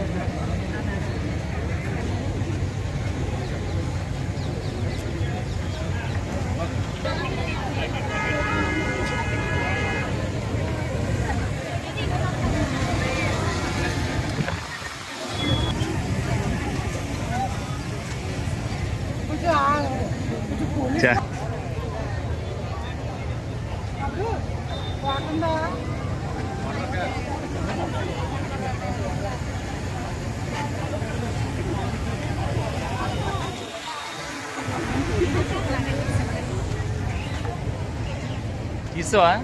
Dạ. dạ. dạ. dạ. You saw, huh?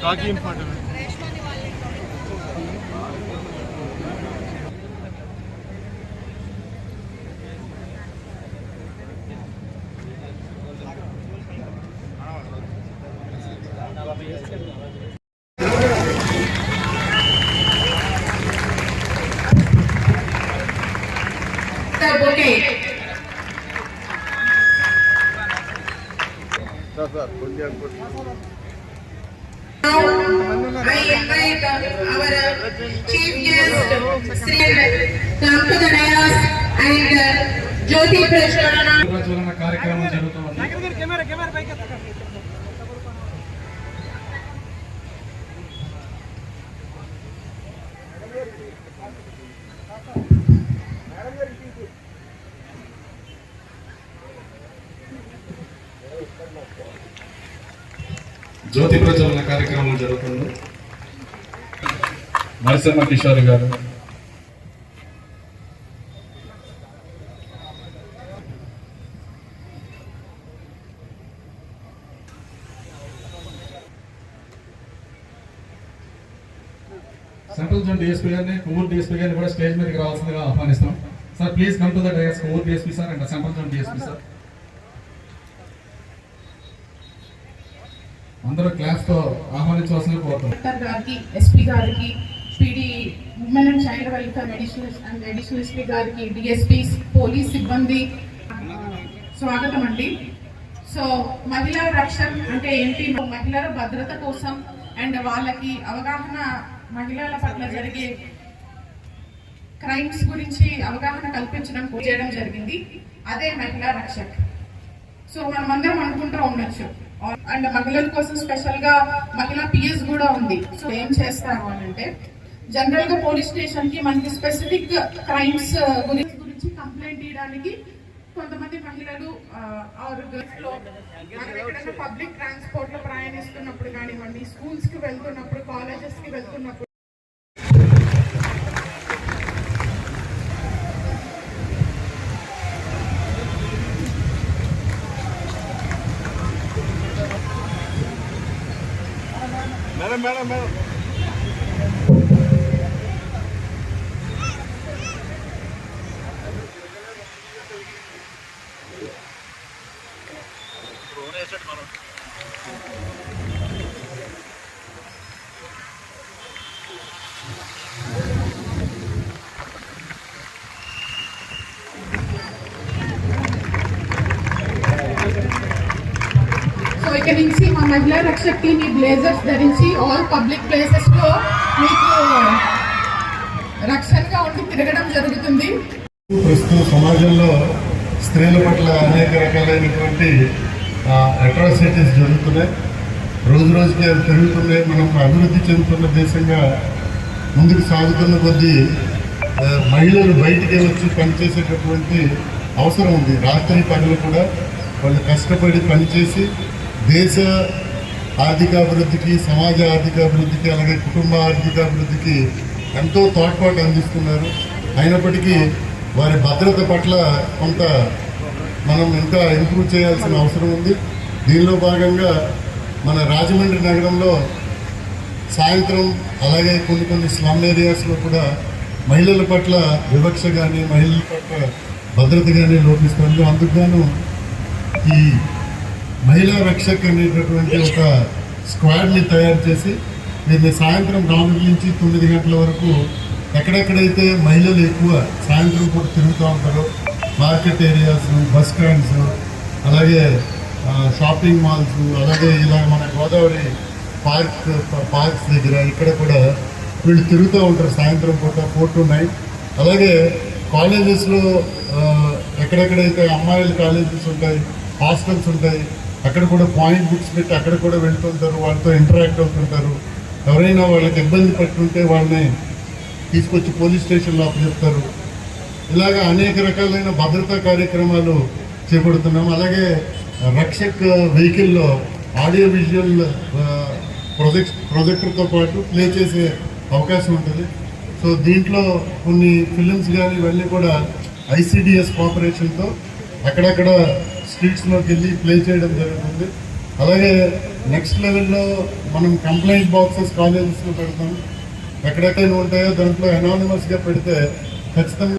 Talking important. Sir sir కొంచెం అనుకోండి Now, I invite our chief guest, Sri come to the dais and uh, Jyoti Prasharana. ప్రజ్వలన కార్యక్రమం జరుగుతూ ఉంది జ్యోతి ప్రజ్వలన కార్యక్రమం జరుగుతుంది. నరసింహ కిషోర్ గారు. సెంట్రల్ జోన్ డిఎస్పీ గారిని కొవ్వూరు డిఎస్పీ గారిని కూడా స్టేజ్ మీదకి రావాల్సిందిగా ఆహ్వానిస్తాం sir please come to the Kovvur DSP sir and central zone DSP sir. అందరూ క్లాస్తో ఆహ్వానించవలసిందిగా కలెక్టర్ గారికి ఎస్పీ గారికి PD women and child welfare additional and additional SP గారికి డిఎస్పీ పోలీస్ సిబ్బంది స్వాగతం అండి. సో మహిళా రక్షణ అంటే ఏంటి? మహిళల భద్రత కోసం అండ్ వాళ్ళకి అవగాహన మహిళల పట్ల జరిగే క్రైమ్స్ గురించి అవగాహన కల్పించడం చేయడం జరిగింది. అదే మహిళా రక్షక్ సో మనమందరం అనుకుంటూ ఉండొచ్చు. అండ్ మహిళల కోసం స్పెషల్గా మహిళా పిఎస్ కూడా ఉంది. సో ఏం చేస్తారు అని అంటే జనరల్గా పోలీస్ స్టేషన్కి మనకి స్పెసిఫిక్ క్రైమ్స్ uh, గురించి గురించి కంప్లైంట్ ఇవ్వడానికి కొంతమంది మహిళలు uh, లో పబ్లిక్ ట్రాన్స్పోర్ట్లో ప్రయాణిస్తున్నప్పుడు కానివ్వండి స్కూల్స్కి వెళ్తున్నప్పుడు కాలేజెస్కి వెళ్తున్నప్పుడు mero, mero. మేడం నుంచి మా మహిళా రక్షక్కి మీ బ్లేజర్స్ ధరించి ఆల్ పబ్లిక్ ప్లేసెస్లో మీకు రక్షణగా ఉండి తిరగడం జరుగుతుంది. ప్రస్తుతం సమాజంలో స్త్రీల పట్ల అనేక రకాలైనటువంటి అట్రాసిటీస్ జరుగుతున్నాయి. రోజు రోజుకి అవి పెరుగుతున్నాయి. మనం అభివృద్ధి చెందుతున్న దేశంగా ముందుకు సాగుతున్న కొద్దీ మహిళలు బయటికి వచ్చి పనిచేసేటటువంటి అవసరం ఉంది. రాత్రి పనులు కూడా వాళ్ళు కష్టపడి పనిచేసి దేశ ఆర్థికాభివృద్ధికి సమాజ ఆర్థికాభివృద్ధికి అలాగే కుటుంబ ఆర్థికాభివృద్ధికి ఎంతో తోడ్పాటు అందిస్తున్నారు. అయినప్పటికీ వారి భద్రత పట్ల కొంత మనం ఇంకా ఇంప్రూవ్ చేయాల్సిన అవసరం ఉంది. దీనిలో భాగంగా మన రాజమండ్రి నగరంలో సాయంత్రం అలాగే కొన్ని కొన్ని స్లమ్ ఏరియాస్లో కూడా మహిళల పట్ల వివక్ష కానీ మహిళల పట్ల భద్రత కానీ లోపిస్తుంది అందుకు గాను ఈ మహిళా రక్షక్ అనేటటువంటి ఒక స్క్వాడ్ని తయారు చేసి దీన్ని సాయంత్రం నాలుగు నుంచి తొమ్మిది గంటల వరకు ఎక్కడెక్కడైతే మహిళలు ఎక్కువ సాయంత్రం పూట తిరుగుతూ ఉంటారో మార్కెట్ ఏరియాస్ బస్ స్టాండ్స్ అలాగే షాపింగ్ మాల్స్ అలాగే ఇలా మన గోదావరి పార్క్ పార్క్స్ దగ్గర ఇక్కడ కూడా వీళ్ళు తిరుగుతూ ఉంటారు సాయంత్రం పూట ఫోర్ టు నైన్ అలాగే కాలేజెస్లో ఎక్కడెక్కడైతే అమ్మాయిల కాలేజెస్ ఉంటాయి హాస్టల్స్ ఉంటాయి అక్కడ కూడా పాయింట్ బుక్స్ పెట్టి అక్కడ కూడా వెళ్తుంటారు వాళ్ళతో ఇంటరాక్ట్ అవుతుంటారు. ఎవరైనా వాళ్ళకి ఇబ్బంది పట్టుంటే వాళ్ళని తీసుకొచ్చి పోలీస్ స్టేషన్లో అప్పచెప్తారు. ఇలాగ అనేక రకాలైన భద్రతా కార్యక్రమాలు చేపడుతున్నాం. అలాగే రక్షక్ వెహికల్లో ఆడియో విజువల్ ప్రొజెక్ట్ ప్రొజెక్టర్తో పాటు ప్లే చేసే అవకాశం ఉంటుంది. సో దీంట్లో కొన్ని ఫిలిమ్స్ కానీ ఇవన్నీ కూడా ఐసిడిఎస్ కోఆపరేషన్తో అక్కడక్కడ స్ట్రీట్స్లోకి వెళ్ళి ప్లే చేయడం జరుగుతుంది. అలాగే నెక్స్ట్ లెవెల్లో మనం కంప్లైంట్ బాక్సెస్ కాలేజెస్లో పెడతాం ఎక్కడెక్కడ ఉంటాయో దాంట్లో అనానిమస్గా పెడితే ఖచ్చితంగా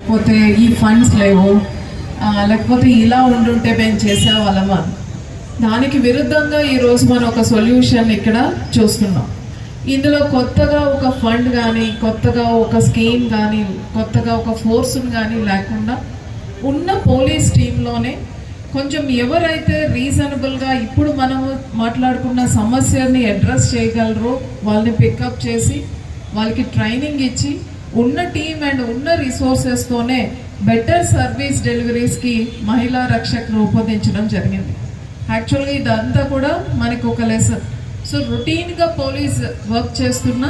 లేకపోతే ఈ ఫండ్స్ లేవు. లేకపోతే ఇలా ఉండుంటే మేము చేసేవాళ్ళమా దానికి విరుద్ధంగా ఈరోజు మనం ఒక సొల్యూషన్ ఇక్కడ చూస్తున్నాం. ఇందులో కొత్తగా ఒక ఫండ్ కానీ కొత్తగా ఒక స్కీమ్ కానీ కొత్తగా ఒక ఫోర్స్ని కానీ లేకుండా ఉన్న పోలీస్ టీంలోనే కొంచెం ఎవరైతే రీజనబుల్గా ఇప్పుడు మనము మాట్లాడుకున్న సమస్యని అడ్రస్ చేయగలరో వాళ్ళని పికప్ చేసి వాళ్ళకి ట్రైనింగ్ ఇచ్చి ఉన్న టీం అండ్ ఉన్న రిసోర్సెస్తోనే బెటర్ సర్వీస్ డెలివరీస్కి మహిళా రక్షక్ రూపొందించడం జరిగింది. యాక్చువల్గా ఇదంతా కూడా మనకు ఒక లెసన్. సో రొటీన్గా పోలీస్ వర్క్ చేస్తున్న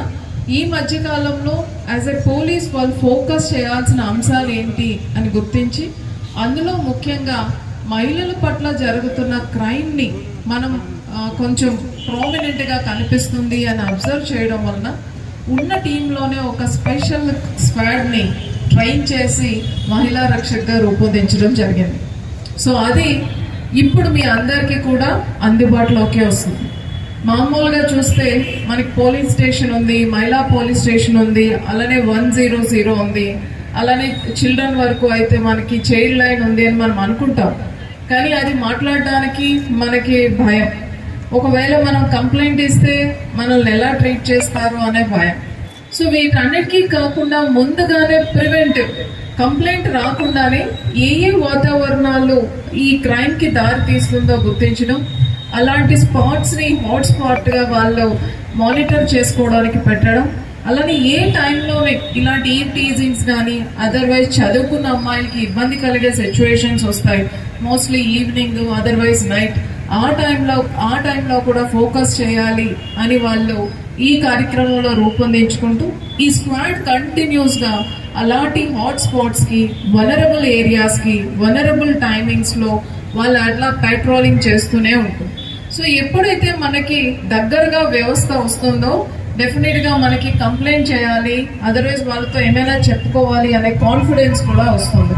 ఈ మధ్యకాలంలో యాజ్ ఎ పోలీస్ వాళ్ళు ఫోకస్ చేయాల్సిన అంశాలు ఏంటి అని గుర్తించి అందులో ముఖ్యంగా మహిళల పట్ల జరుగుతున్న క్రైమ్ని మనం కొంచెం ప్రామినెంట్గా కనిపిస్తుంది అని అబ్జర్వ్ చేయడం వలన ఉన్న టీంలోనే ఒక స్పెషల్ స్క్వాడ్ని ట్రైన్ చేసి మహిళా రక్షకగా రూపొందించడం జరిగింది. సో అది ఇప్పుడు మీ అందరికీ కూడా అందుబాటులోకి వస్తుంది. మామూలుగా చూస్తే మనకి పోలీస్ స్టేషన్ ఉంది మహిళా పోలీస్ స్టేషన్ ఉంది అలానే వన్ జీరో జీరో ఉంది. అలానే చిల్డ్రన్ వరకు అయితే మనకి చైల్డ్ లైన్ ఉంది అని మనం అనుకుంటాం. కానీ అది మాట్లాడడానికి మనకి భయం. ఒకవేళ మనం కంప్లైంట్ ఇస్తే మనల్ని ఎలా ట్రీట్ చేస్తారు అనే భయం. సో వీటన్నిటికీ కాకుండా ముందుగానే ప్రివెంటివ్ కంప్లైంట్ రాకుండానే ఏ ఏ వాతావరణాలు ఈ క్రైమ్కి దారి తీస్తుందో గుర్తించడం అలాంటి స్పాట్స్ని హాట్ స్పాట్గా వాళ్ళు మానిటర్ చేసుకోవడానికి పెట్టడం. అలానే ఏ టైంలో ఇలాంటి ఈ టీజింగ్స్ కానీ అదర్వైజ్ చదువుకున్న అమ్మాయిలకి ఇబ్బంది కలిగే సిచ్యువేషన్స్ వస్తాయి. మోస్ట్లీ ఈవినింగ్ అదర్వైజ్ నైట్ ఆ టైంలో ఆ టైంలో కూడా ఫోకస్ చేయాలి అని వాళ్ళు ఈ కార్యక్రమంలో రూపొందించుకుంటూ ఈ స్క్వాడ్ కంటిన్యూస్గా అలాంటి హాట్ స్పాట్స్కి వనరబుల్ ఏరియాస్కి వనరబుల్ టైమింగ్స్లో వాళ్ళు అట్లా పెట్రోలింగ్ చేస్తూనే ఉంటుంది సో ఎప్పుడైతే మనకి దగ్గరగా వ్యవస్థ వస్తుందో డెఫినెట్గా మనకి కంప్లైంట్ చేయాలి అదర్వైజ్ వాళ్ళతో ఏమైనా చెప్పుకోవాలి అనే కాన్ఫిడెన్స్ కూడా వస్తుంది.